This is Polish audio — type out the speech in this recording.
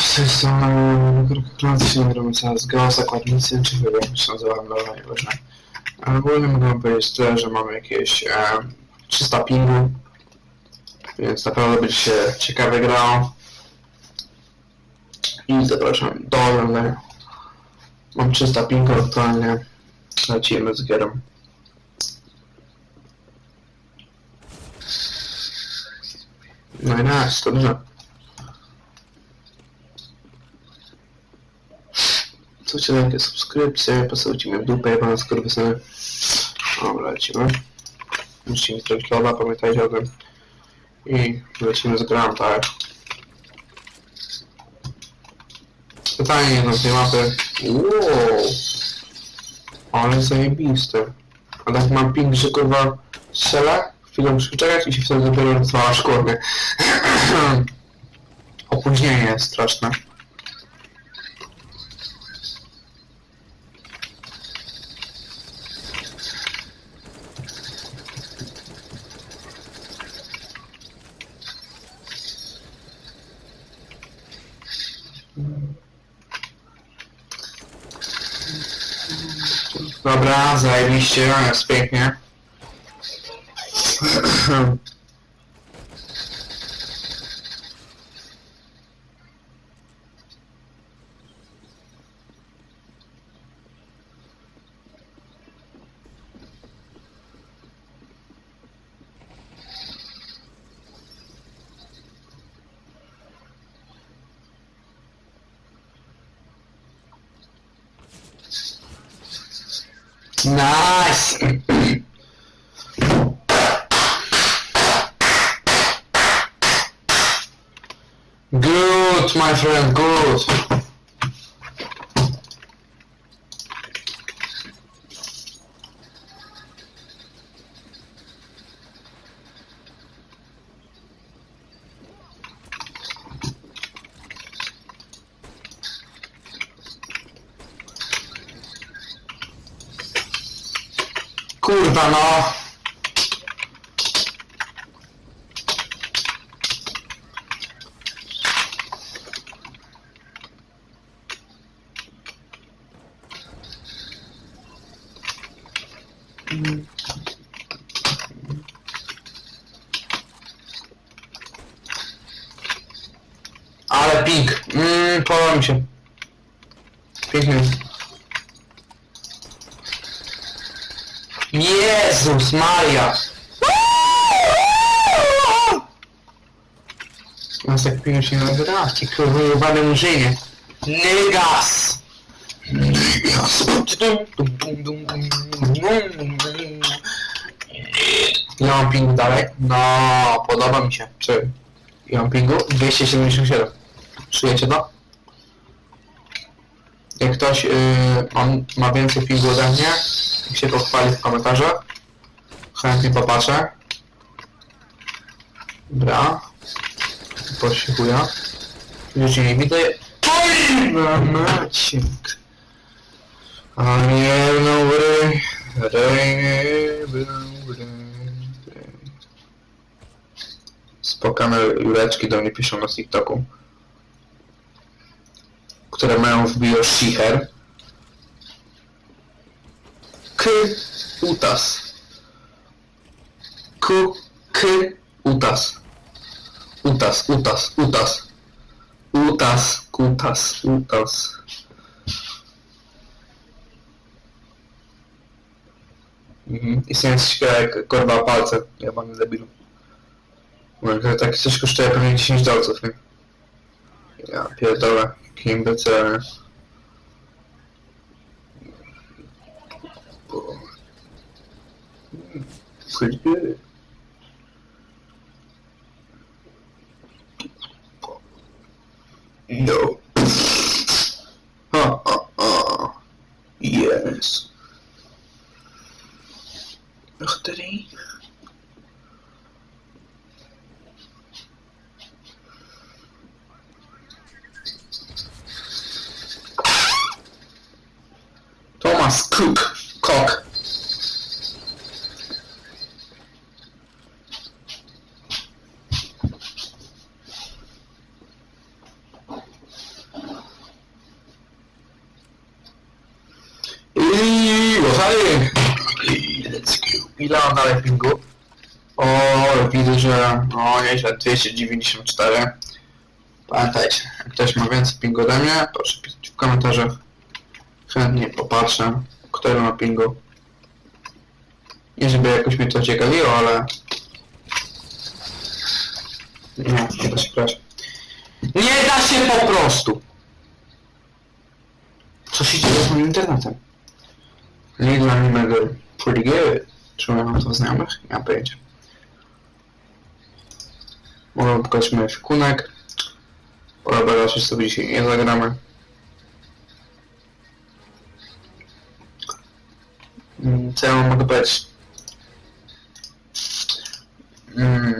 z tej strony gratulacje, gramy CSGO, zakładnicy, czy się nazywam, dobra, nieważne. Ale ogólnie mogę powiedzieć tyle, że mamy jakieś e, 300 pingu, więc naprawdę będzie się ciekawie grało. I zapraszam do oglądania. Mam 300 pingu aktualnie, lecimy z gierą. No i nice, dobrze. Słuchajcie, lajki, subskrypcje, postawcie mnie w dupę, jak pana skurwysyny. Dobra, lecimy. Musicie mi zrobić loda, pamiętajcie o tym. I lecimy z grą, tak. Pytanie jedno z tej mapy. Wow. Ale zajebiste. A tak mam ping, że kurwa strzelę, chwilę muszę czekać i się wtedy dopiero rozwala szkórny. Opóźnienie jest straszne. Dobra, zajebiście, jest pięknie. Nice! Good, my friend, good. Kurwa no. Ale pink. Mmm, podoba mi się. Piękny. Jezus Maria! Nas jak piją się na wyrazki, kurwa murzynie. Ja mam ping dalej? No, podoba mi się. Czy ja mam pingu? 277. Czujecie to? Jak ktoś yy, on ma więcej pingu ode mnie, się pochwali w komentarzach. Chętnie popatrzę. Dobra. Poszukuję. Już nie widzę. Kurwa Maciek. A nie no rej, rej. Spokane Jureczki do mnie piszą na TikToku. Które mają w bio shiher. K utas. K k utas. Utas, utas, utas. Utas, kutas, utas. Mhm. I sobie śpiewa jak korba palce. Ja mam debilu. Mówię, tak coś kosztuje pewnie 10 dolców, nie? Ja pierdolę. Kim BC. Pretty good. No. uh, uh, uh. Yes. Mercury. Thomas Cook. Cock. Szary! Ile mam dalej pingu? O, widzę, że no nieźle, 294. Pamiętajcie, jak ktoś ma więcej pingu ode mnie, proszę pisać w komentarzach. Chętnie popatrzę, który ma pingu. Nie żeby jakoś mnie to ciekawiło, ale... Nie, nie da się grać. Nie da się po prostu! Co się dzieje z moim internetem? Lidl Animator pretty good. Ja mam to znajomych? Nie mam pojęcia. Może pokażmy fikunek. Ale raczej sobie dzisiaj nie zagramy. Mm, Co ja mogę powiedzieć? Mm,